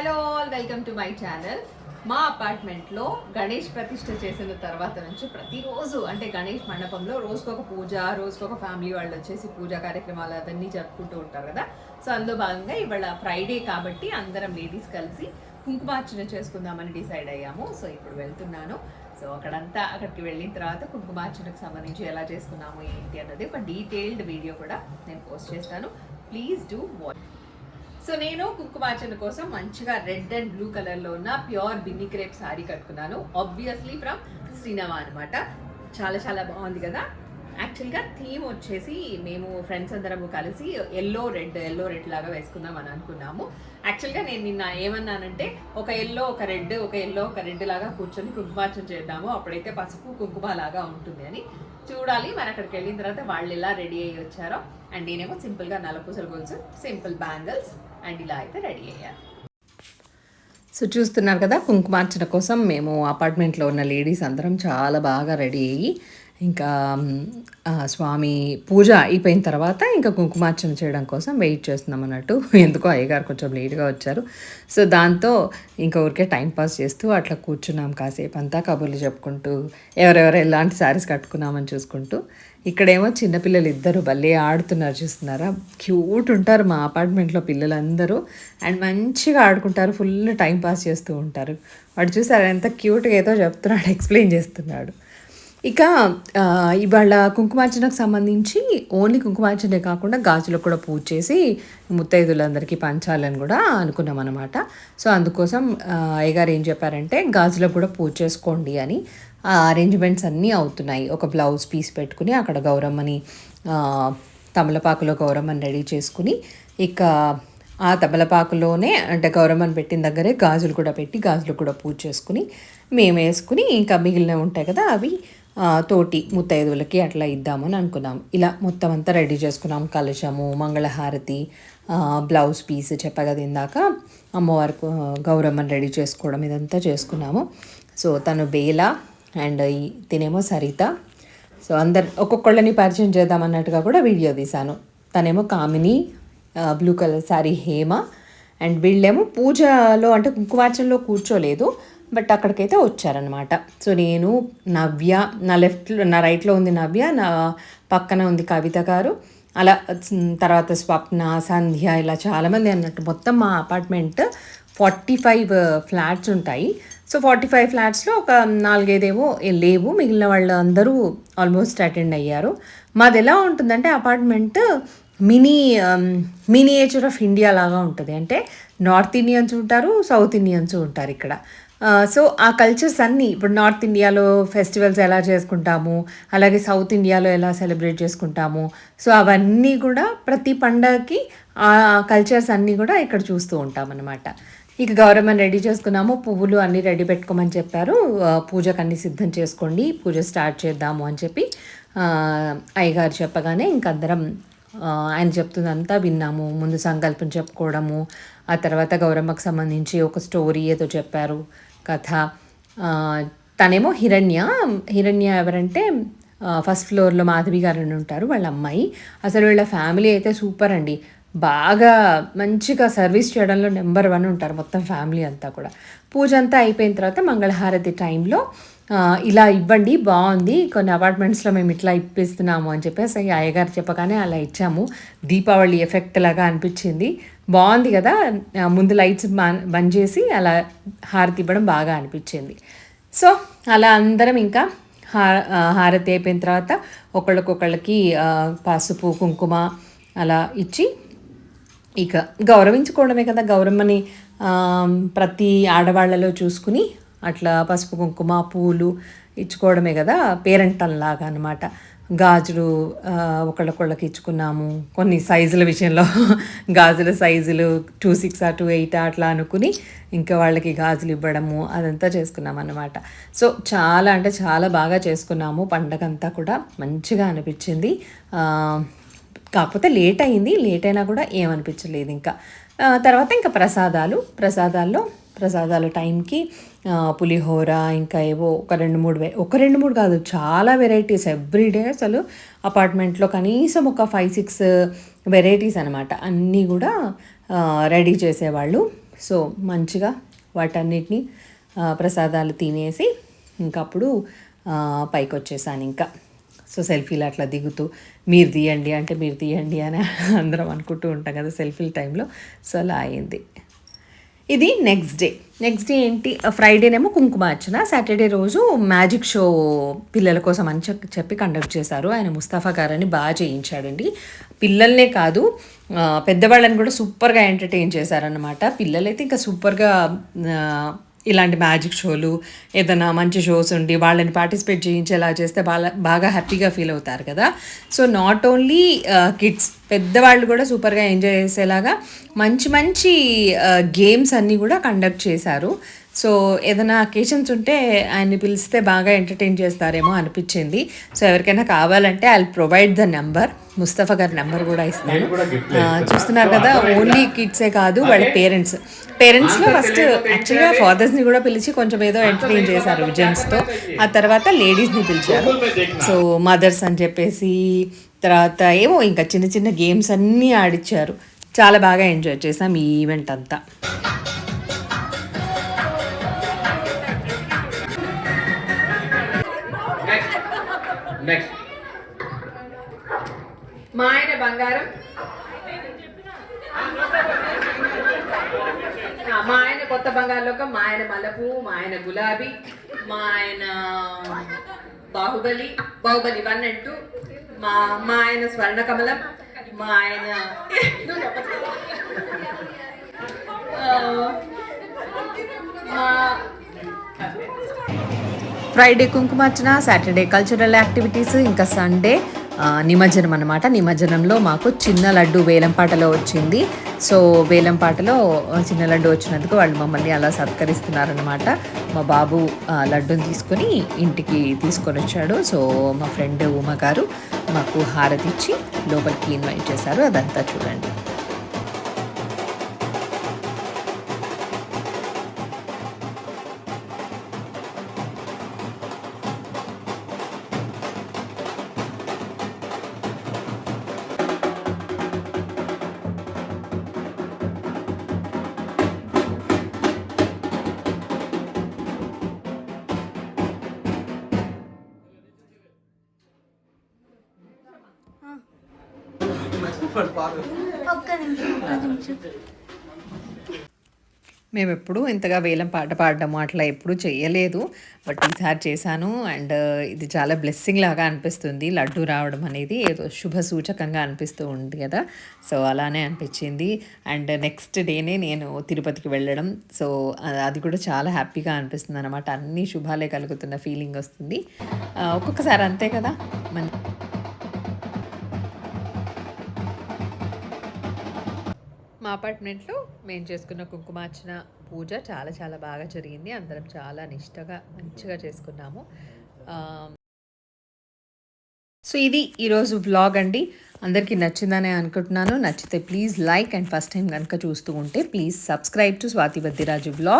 Hello all welcome to my channel. మా అపార్ట్మెంట్లో గణేష్ ప్రతిష్ఠ చేసిన తర్వాత నుంచి ప్రతిరోజు అంటే గణేష్ మండపంలో రోజుకొక పూజ రోజుకొక ఫ్యామిలీ వాళ్ళు వచ్చేసి పూజా కార్యక్రమాలు అవన్నీ జరుపుకుంటూ ఉంటారు కదా. సో అందులో భాగంగా ఇవాళ ఫ్రైడే కాబట్టి అందరం లేడీస్ కలిసి కుంకుమార్చన చేసుకుందామని డిసైడ్ అయ్యాము. సో ఇప్పుడు వెళ్తున్నాను. సో అక్కడంతా అక్కడికి వెళ్ళిన తర్వాత కుంకుమార్చనకు సంబంధించి ఎలా చేసుకున్నాము ఏంటి అన్నది ఒక డీటెయిల్డ్ వీడియో కూడా నేను పోస్ట్ చేస్తాను. Please do watch. సో నేను కుంకుమార్చన కోసం మంచిగా రెడ్ అండ్ బ్లూ కలర్లో ఉన్న ప్యూర్ బిన్ని క్రేప్ సారీ కట్టుకున్నాను. ఆబ్వియస్లీ ఫ్రమ్ శ్రీనవా అనమాట చాలా చాలా బాగుంది కదా. యాక్చువల్గా థీమ్ వచ్చేసి మేము ఫ్రెండ్స్ అందరము కలిసి ఎల్లో రెడ్ ఎల్లో రెడ్ లాగా వేసుకుందాం అని అనుకున్నాము. యాక్చువల్గా నేను నిన్న ఏమన్నానంటే ఒక ఎల్లో ఒక రెడ్ ఒక ఎల్లో ఒక రెడ్ లాగా కూర్చొని కుంకుమార్చన చేద్దాము. అప్పుడైతే పసుపు కుంకుమ లాగా ఉంటుంది అని చూడాలి. మరి అక్కడికి వెళ్ళిన తర్వాత వాళ్ళు ఎలా రెడీ అయ్యి వచ్చారో. అండ్ నేనేమో సింపుల్గా నలుపు గొలుసు సింపుల్ బ్యాంగిల్స్ అండ్ ఇలా అయితే రెడీ అయ్యాను సో చూస్తున్నారు కదా కుంకుమార్చన కోసం మేము అపార్ట్మెంట్లో ఉన్న లేడీస్ అందరం చాలా బాగా రెడీ అయ్యి ఇంకా స్వామి పూజ అయిపోయిన తర్వాత ఇంకా కుంకుమార్చన చేయడం కోసం వెయిట్ చేస్తున్నాం అన్నట్టు. ఎందుకో అయ్యగారు కొంచెం లేట్గా వచ్చారు. సో దాంతో ఇంకా ఊరికే టైం పాస్ చేస్తూ అట్లా కూర్చున్నాం కాసేపు అంతా కబుర్లు చెప్పుకుంటూ ఎవరెవరు ఎలాంటి శారీస్ కట్టుకున్నామని చూసుకుంటూ. ఇక్కడేమో చిన్నపిల్లలు ఇద్దరు భలే ఆడుతున్నారు చూస్తున్నారా? క్యూట్ ఉంటారు మా అపార్ట్మెంట్లో పిల్లలందరూ. అండ్ మంచిగా ఆడుకుంటారు ఫుల్ టైం పాస్ చేస్తూ ఉంటారు. వాడు చూసారు ఎంత క్యూట్గా ఏదో చెప్తున్నాడు ఎక్స్ప్లెయిన్ చేస్తున్నాడు. ఇక ఇవాళ కుంకుమార్చనకు సంబంధించి ఓన్లీ కుంకుమార్చనే కాకుండా గాజులకు కూడా పూజ చేసి ముత్తైదులందరికీ పంచాలని కూడా అనుకున్నాం అనమాట సో అందుకోసం అయ్యగారు ఏం చెప్పారంటే గాజులకు కూడా పూజ చేసుకోండి అని. ఆ అరేంజ్మెంట్స్ అన్నీ అవుతున్నాయి. ఒక బ్లౌజ్ పీస్ పెట్టుకుని అక్కడ గౌరమ్మని తమలపాకులో గౌరమ్మని రెడీ చేసుకుని ఇక ఆ తమలపాకులోనే అంటే గౌరమ్మని పెట్టిన దగ్గరే గాజులు కూడా పెట్టి గాజులు కూడా పూజ చేసుకుని మేము వేసుకుని ఇంకా మిగిలిన ఉంటాయి కదా అవి తోటి ముత్తైదువులకి అట్లా ఇద్దామని అనుకున్నాం. ఇలా మొత్తం అంతా రెడీ చేసుకున్నాం. కలశము మంగళహారతి బ్లౌజ్ పీస్ చెప్పగది ఇందాక అమ్మవారికి గౌరమ్మని రెడీ చేసుకోవడం ఇదంతా చేసుకున్నాము. సో తను బేల అండ్ ఈ- తినేమో సరిత. సో అందరు ఒక్కొక్కళ్ళని పరిచయం చేద్దాం అన్నట్టుగా కూడా వీడియో తీశాను. తనేమో Kamini blue colour sari Hema and వీళ్ళేమో పూజలో అంటే కుంకుమార్చనలో కూర్చోలేదు. బట్ అక్కడికైతే వచ్చారనమాట సో నేను నవ్య నా లెఫ్ట్లో నా రైట్లో ఉంది నవ్య నా పక్కన ఉంది కవిత గారు. అలా తర్వాత స్వప్న సంధ్య ఇలా చాలామంది అన్నట్టు మొత్తం మా అపార్ట్మెంట్ ఫార్టీ ఫైవ్ ఫ్లాట్స్ ఉంటాయి. సో ఫార్టీ ఫైవ్ ఫ్లాట్స్లో ఒక నాలుగైదేమో లేవు. మిగిలిన వాళ్ళందరూ ఆల్మోస్ట్ అటెండ్ అయ్యారు. మాది ఎలా ఉంటుందంటే apartment mini miniature of India లాగా ఉంటుంది. అంటే నార్త్ ఇండియన్స్ ఉంటారు సౌత్ ఇండియన్స్ ఉంటారు ఇక్కడ. సో ఆ కల్చర్స్ అన్నీ ఇప్పుడు నార్త్ ఇండియాలో ఫెస్టివల్స్ ఎలా చేసుకుంటాము అలాగే సౌత్ ఇండియాలో ఎలా సెలబ్రేట్ చేసుకుంటాము సో అవన్నీ కూడా ప్రతి పండగకి ఆ కల్చర్స్ అన్నీ కూడా ఇక్కడ చూస్తూ ఉంటాం అనమాట ఇక గౌరమ్మని రెడీ చేసుకున్నాము పువ్వులు అన్నీ రెడీ పెట్టుకోమని చెప్పారు. పూజకు అన్ని సిద్ధం చేసుకోండి పూజ స్టార్ట్ చేద్దాము అని చెప్పి అయ్యగారు చెప్పగానే ఇంకందరం ఆయన చెప్తుందంతా విన్నాము. ముందు సంకల్పం చెప్పుకోవడము ఆ తర్వాత గౌరమ్మకు సంబంధించి ఒక స్టోరీ ఏదో చెప్పారు. కథ. తనేమో హిరణ్య. హిరణ్య ఎవరంటే ఫస్ట్ ఫ్లోర్లో మాధవి గారు అని ఉంటారు వాళ్ళ అమ్మాయి. అసలు వీళ్ళ ఫ్యామిలీ అయితే సూపర్ అండి. బాగా మంచిగా సర్వీస్ చేయడంలో నెంబర్ వన్ ఉంటారు మొత్తం ఫ్యామిలీ అంతా కూడా. పూజ అంతా అయిపోయిన తర్వాత మంగళహారతి టైంలో ఇలా ఇవ్వండి బాగుంది కొన్ని అపార్ట్మెంట్స్లో మేము ఇట్లా ఇప్పిస్తున్నాము అని చెప్పేసి ఈ అయ్యగారు చెప్పగానే అలా ఇచ్చాము. దీపావళి ఎఫెక్ట్ లాగా అనిపించింది. బాగుంది కదా. ముందు లైట్స్ బంద్ చేసి అలా హారతి ఇవ్వడం బాగా అనిపించింది. సో అలా అందరం ఇంకా హారతి అయిపోయిన తర్వాత ఒకళ్ళకొకళ్ళకి పసుపు కుంకుమ అలా ఇచ్చి ఇక గౌరవించుకోవడమే కదా. గౌరమ్మని ప్రతి ఆడవాళ్ళలో చూసుకుని అట్లా పసుపు కుంకుమ పూలు ఇచ్చుకోవడమే కదా. పేరెంటల్లాగా అనమాట గాజులు ఒకళ్ళకొళ్ళకి ఇచ్చుకున్నాము. కొన్ని సైజుల విషయంలో గాజుల సైజులు టూ సిక్స్ టూ ఎయిట్ అట్లా అనుకుని ఇంకా వాళ్ళకి గాజులు ఇవ్వడము అదంతా చేసుకున్నాం అన్నమాట. సో చాలా అంటే చాలా బాగా చేసుకున్నాము. పండగ అంతా కూడా మంచిగా అనిపించింది. కాకపోతే లేట్ అయింది. లేట్ అయినా కూడా ఏమనిపించలేదు ఇంకా. తర్వాత ఇంకా ప్రసాదాలు ప్రసాదాల్లో ప్రసాదాల టైంకి పులిహోర ఇంకా ఏవో ఒక రెండు మూడు వే ఒక రెండు మూడు కాదు చాలా వెరైటీస్ ఎవ్రీడే అసలు అపార్ట్మెంట్లో కనీసం ఒక ఫైవ్ సిక్స్ వెరైటీస్ అనమాట అన్నీ కూడా రెడీ చేసేవాళ్ళు. సో మంచిగా వాటన్నిటిని ప్రసాదాలు తినేసి ఇంకప్పుడు పైకి వచ్చేసాను ఇంకా. సో సెల్ఫీలు అట్లా దిగుతూ మీరు తీయండి అంటే మీరు తీయండి అని అందరం అనుకుంటూ ఉంటాం కదా సెల్ఫీల టైంలో. సో అలా అయింది. ఇది నెక్స్ట్ డే నెక్స్ట్ డే ఏంటి? ఫ్రైడేనేమో కుంకుమార్చన. సాటర్డే రోజు మ్యాజిక్ షో పిల్లల కోసం అని చెప్పి చెప్పి కండక్ట్ చేశారు. ఆయన ముస్తాఫా గారని బాగా చేయించాడండి. పిల్లల్నే కాదు పెద్దవాళ్ళని కూడా సూపర్గా ఎంటర్టైన్ చేశారనమాట పిల్లలైతే ఇంకా సూపర్గా ఇలాంటి మ్యాజిక్ షోలు ఏదైనా మంచి షోస్ ఉండి వాళ్ళని పార్టిసిపేట్ చేయించేలా చేస్తే బాగా బాగా హ్యాపీగా ఫీల్ అవుతారు కదా. సో నాట్ ఓన్లీ కిడ్స్ పెద్దవాళ్ళు కూడా సూపర్గా ఎంజాయ్ చేసేలాగా మంచి మంచి గేమ్స్ అన్నీ కూడా కండక్ట్ చేశారు. సో ఏదైనా అకేషన్స్ ఉంటే ఆయన్ని పిలిస్తే బాగా ఎంటర్టైన్ చేస్తారేమో అనిపించింది. సో ఎవరికైనా కావాలంటే I provide the number Mustafa గారి నెంబర్ కూడా ఇస్తాను. చూస్తున్నారు కదా ఓన్లీ కిడ్సే కాదు వాళ్ళ పేరెంట్స్ పేరెంట్స్లో ఫస్ట్ యాక్చువల్గా ఫాదర్స్ని కూడా పిలిచి కొంచెం ఏదో ఎంటర్టైన్ చేశారు విజన్స్తో ఆ తర్వాత లేడీస్ని పిలిచారు. సో మదర్స్ అని చెప్పేసి తర్వాత ఏమో ఇంకా చిన్న చిన్న గేమ్స్ అన్నీ ఆడిచ్చారు. చాలా బాగా ఎంజాయ్ చేసాం ఈ ఈవెంట్ అంతా. మా ఆయన బంగారం. మా ఆయన కొత్త బంగారులోకం మా ఆయన మల్లపు మా ఆయన గులాబీ మా ఆయన Baahubali Baahubali one and two మా మా ఆయన స్వర్ణకమలం మా ఆయన మా ఫ్రైడే కుంకుమార్చన సాటర్డే కల్చరల్ యాక్టివిటీస్ ఇంకా సండే నిమజ్జనం అనమాట నిమజ్జనంలో మాకు చిన్న లడ్డు వేలంపాటలో వచ్చింది. సో వేలంపాటలో చిన్న లడ్డు వచ్చినందుకు వాళ్ళు మమ్మల్ని అలా సత్కరిస్తున్నారనమాట మా బాబు లడ్డుని తీసుకొని ఇంటికి తీసుకొని వచ్చాడు. సో మా ఫ్రెండ్ ఉమ గారు మాకు హారతి ఇచ్చి లోపలికి ఇన్వైట్ చేశారు. అదంతా చూడండి. ఒక్క నిమిషం ఒక్క నిమిషం. మేము ఎప్పుడు ఇంతగా వేలం పాట పాడడం అట్లా ఎప్పుడు చేయలేదు బట్ ఈసారి చేశాను అండ్ ఇది చాలా బ్లెస్సింగ్ లాగా అనిపిస్తుంది. లడ్డు రావడం అనేది ఏదో శుభ సూచకంగా అనిపిస్తూ ఉంది కదా. సో అలానే అనిపించింది. అండ్ నెక్స్ట్ డేనే నేను తిరుపతికి వెళ్ళడం. సో అది కూడా చాలా హ్యాపీగా అనిపిస్తుంది అనమాట అన్ని శుభాలే కలుగుతున్న ఫీలింగ్ వస్తుంది. ఒక్కొక్కసారి అంతే కదా. మన మా అపార్ట్మెంట్లో మేము చేసుకున్న కుంకుమార్చన పూజ చాలా చాలా బాగా జరిగింది. అందరం చాలా నిష్టగా మంచిగా చేసుకున్నాము. సో ఇది ఈరోజు వ్లాగ్ అండి. అందరికీ నచ్చిందనే అనుకుంటున్నాను. నచ్చితే please like and first time కనుక చూస్తూ ఉంటే please subscribe to Swathi Baddiraju vlog.